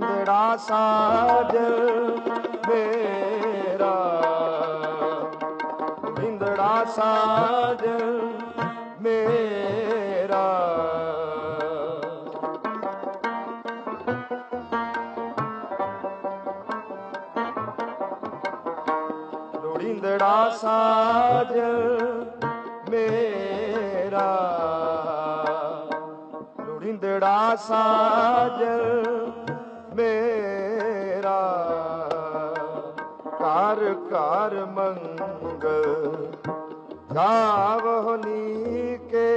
ਲੋੜਿੰਦੜਾ ਸਾਜ ਮੇਰਾ। ਲੋੜਿੰਦੜਾ ਸਾਜ ਮੇਰਾ। ਲੋੜਿੰਦੜਾ ਸਾਜ ਮੇਰਾ। ਲੋੜਿੰਦੜਾ ਸਾਜ ਘਰ ਘਰ ਮੰਗਲ ਗਾਵਹੁ ਨੀਕੇ।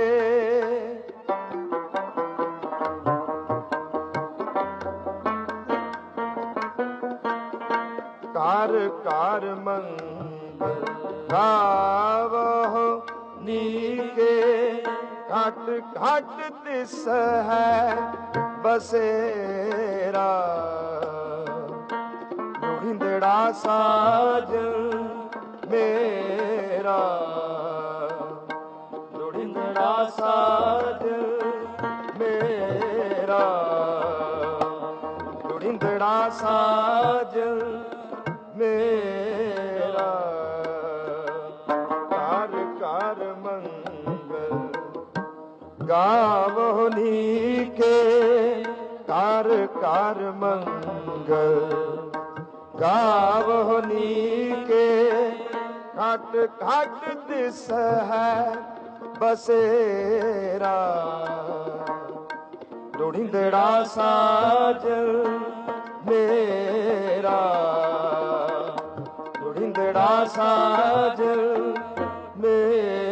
ਘਰ ਘਰ ਮੰਗਲ ਗਾਵਹੁ ਨੀਕੇ। ਘਟ ਘਟ ਤਿਸ ਹੈ ਬਸੇਰਾ। ਲੋੜਿੰਦੜਾ ਸਾਜ ਮੇਰਾ। ਲੋੜਿੰਦੜਾ ਸਾਜ ਮੇਰਾ। ਲੋੜਿੰਦੜਾ ਸਾਜ ਮੇਰਾ। ਘਰ ਘਰ ਮੰਗਲ ਗਾਵਹੁ ਨੀਕੇ। ਕਰ ਕਰ ਮੰਗਲ ਗਾਵਹੁ ਨੀਕੇ ਘਟ ਘਟ ਦਿਸ ਹੈ ਬਸੇਰਾ। ਲੋੜਿੰਦੜਾ ਸਾਜ ਮੇਰਾ। ਲੋੜਿੰਦੜਾ ਸਾਜ ਮੇਰਾ।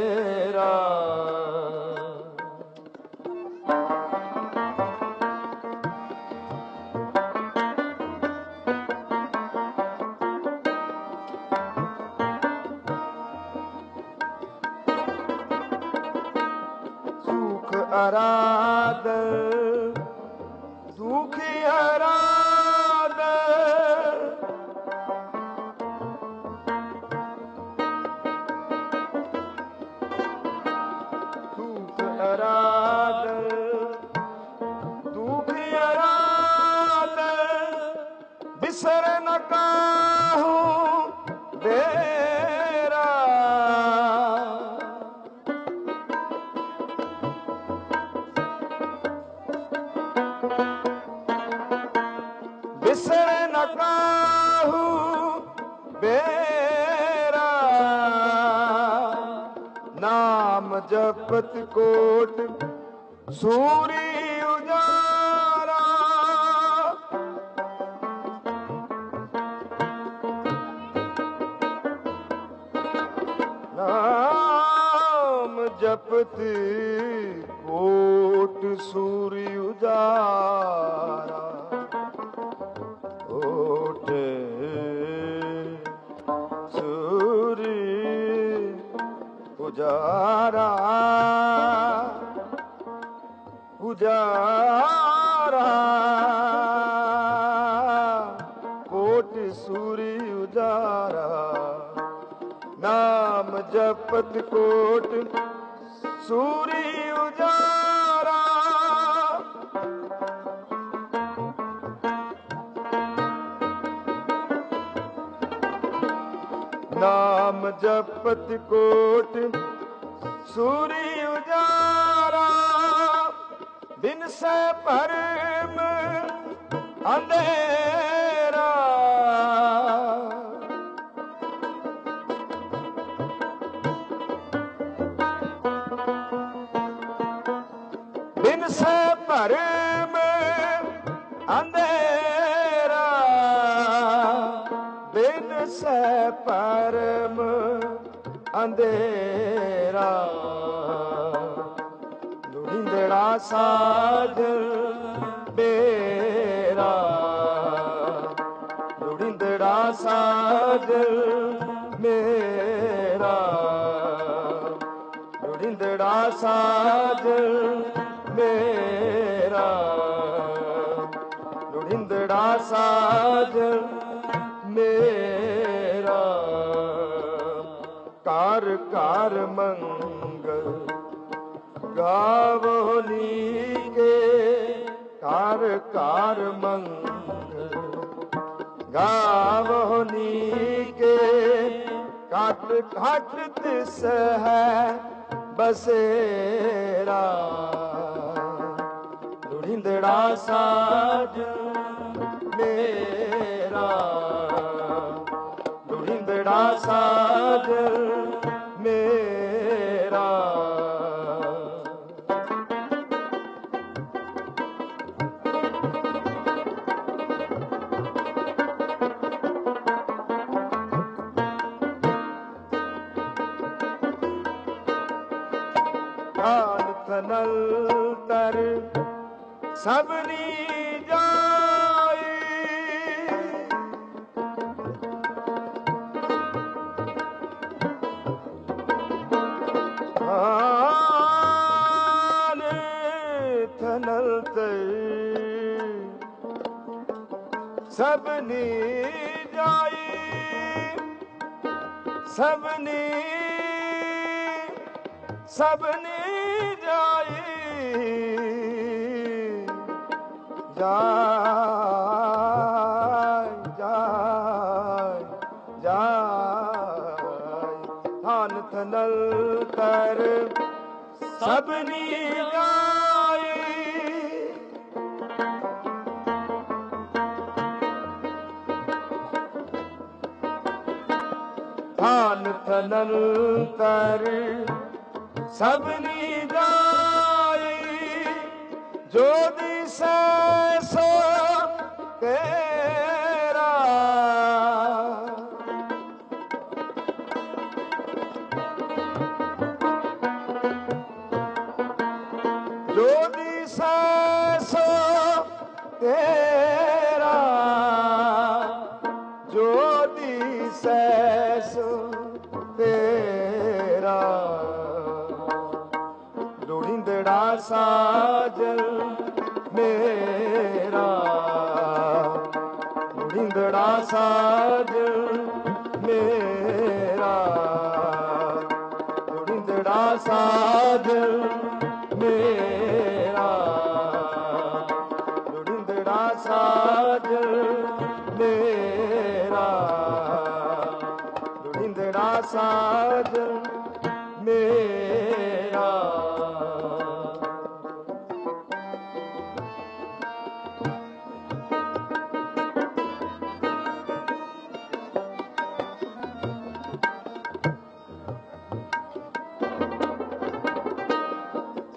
ਸੁਖ ਅਰਾਦ ਦੁਖ जपत कोट सूरी उजारा। नाम जपत कोट सूरी उजारा। कोट सूरी उजारा। ਉਜਾਰਾ। ਉਜਾਰਾ ਕੋਟ ਸੂਰੀ ਉਜਾਰਾ। ਨਾਮ ਜਪਤ ਕੋਟ ਸੂਰੀ ਉਜਾਰਾ। ਨਾਮ ਜਪਤ ਕੋਟ ਸੂਰੀ ਉਜਾਰਾ। ਬਿਨ ਸੈ ਭਰਮ ਅੰਧੇਰਾ। ਬਿਨ ਸੈ ਭਰਮ ਅੰਧੇਰਾ। ਬਿਨ ਸੈ ਪਰਮ ਅੰਧੇਰਾ। ਲੋੜਿੰਦੜਾ ਸਾਜ ਬੇਰਾ ਲੋੜਿੰਦੜਾ ਸਾਜ ਮੇਰਾ। ਲੋੜਿੰਦੜਾ ਸਾਜ ਮੇਰਾ। ਲੋੜਿੰਦੜਾ ਸਾਜ ਮੇਰਾ। ਕਾਰ ਕਰ ਮੰਗਲ ਗਾਵੋ। ਗਾਵੋ ਨੀਕੇ ਘਟ ਘਟ ਤਿਸ ਹੈ ਬਸੇਰਾ। ਲੋੜਿੰਦੜਾ ਸਾਜ ਮੇਰਾ। ਲੋੜਿੰਦੜਾ ਸਾਜ ਕਾਲ ਤਨਲ ਤਰ ਸਭਨੀ ਜਾਈ ਕਾਲ ਤਨਲ ਤਰ ਸਭਨੀ ਜਾਈ ਸਭਨੀ ਸਭਨੀ ਜਾਈ ਜਾਇ ਜਾਇ ਧਨ ਥਨਲ ਕਰ ਸਭਨੀ ਜਾਈ ਧਨ ਥਨਲ ਕਰ ਸਭਨੀ ਜਾਈ ਜੋ ਦਿਸੈ ਸੋ ਤੇਰਾ। ਜੋ ਦਿਸੈ ਸੋ ਤੇਰਾ। ਲੋੜਿੰਦੜਾ ਸਾਜਲ ਮੇਰਾ। ਲੋੜਿੰਦੜਾ ਸਾਜਲ ਮੇਰਾ। ਲੋੜਿੰਦੜਾ ਸਾਜਲ ਮੇਰਾ। ਲੋੜਿੰਦੜਾ ਸਾਜਲ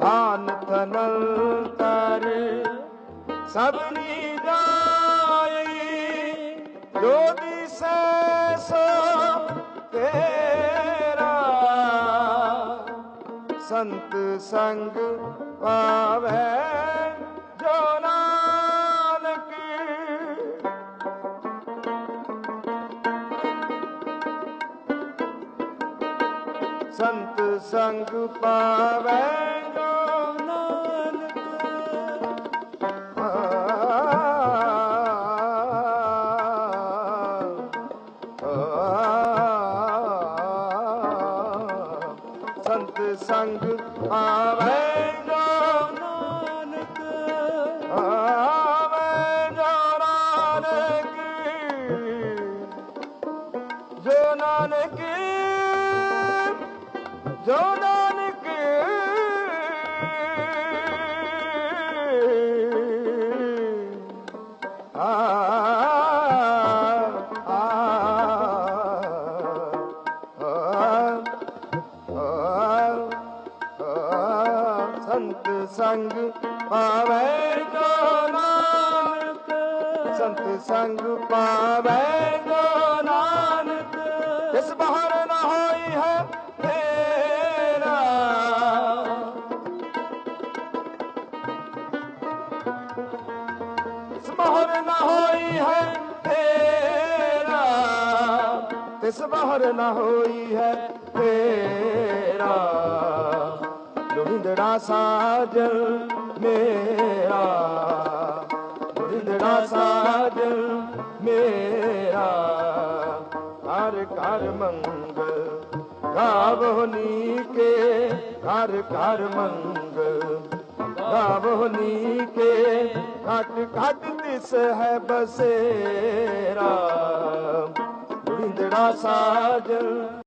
ਧਾਨ ਤਨਲ ਤਰ ਸਭਨੀ ਜਾਈ ਜੋ ਦਿਸੈ ਸੋ ਤੇਰਾ। ਸੰਤ ਸੰਗ ਪਾਵੈ। ਸੰਗ ਆਵੇ ਜੋ ਨਾਨਕ ਆਵੇ ਜੋ ਨਾਨਕ। ਜੋ ਨਾਨਕ ਜੋ ਸੰਤ ਸੰਗ ਪਾਵੈ ਜੋ ਨਾਨਕ। ਸੰਤ ਸੰਗ ਪਾਵੈ ਜੋ ਨਾਨਕ। ਇਸ ਬਹਾਰ ਨਾ ਹੋਈ ਹੈ ਤੇਰਾ ਇਸ ਬਹਾਰ ਨਾ ਹੋਈ ਹੈ ਤੇਰਾ ਇਸ ਬਹਾਰ ਨਾ ਹੋਈ ਹੈ ਤੇਰਾ ਲੋਹਿੰਦੜਾ ਸਾਜਲ ਮੇਰਾ ਲੋਹਿੰਦੜਾ ਸਾਜਲ ਮੇਰਾ। ਹਰ ਘਰ ਮੰਗਲ ਗਾਵੋ ਨੀਕੇ ਹਰ ਘਰ ਮੰਗਲ ਗਾਵੋ ਨੀਕੇ। ਘਟ ਘਟ ਦਿਸ ਹੈ ਬਸੇਰਾ ਵਿੰਦੜਾ ਸਾਜਲ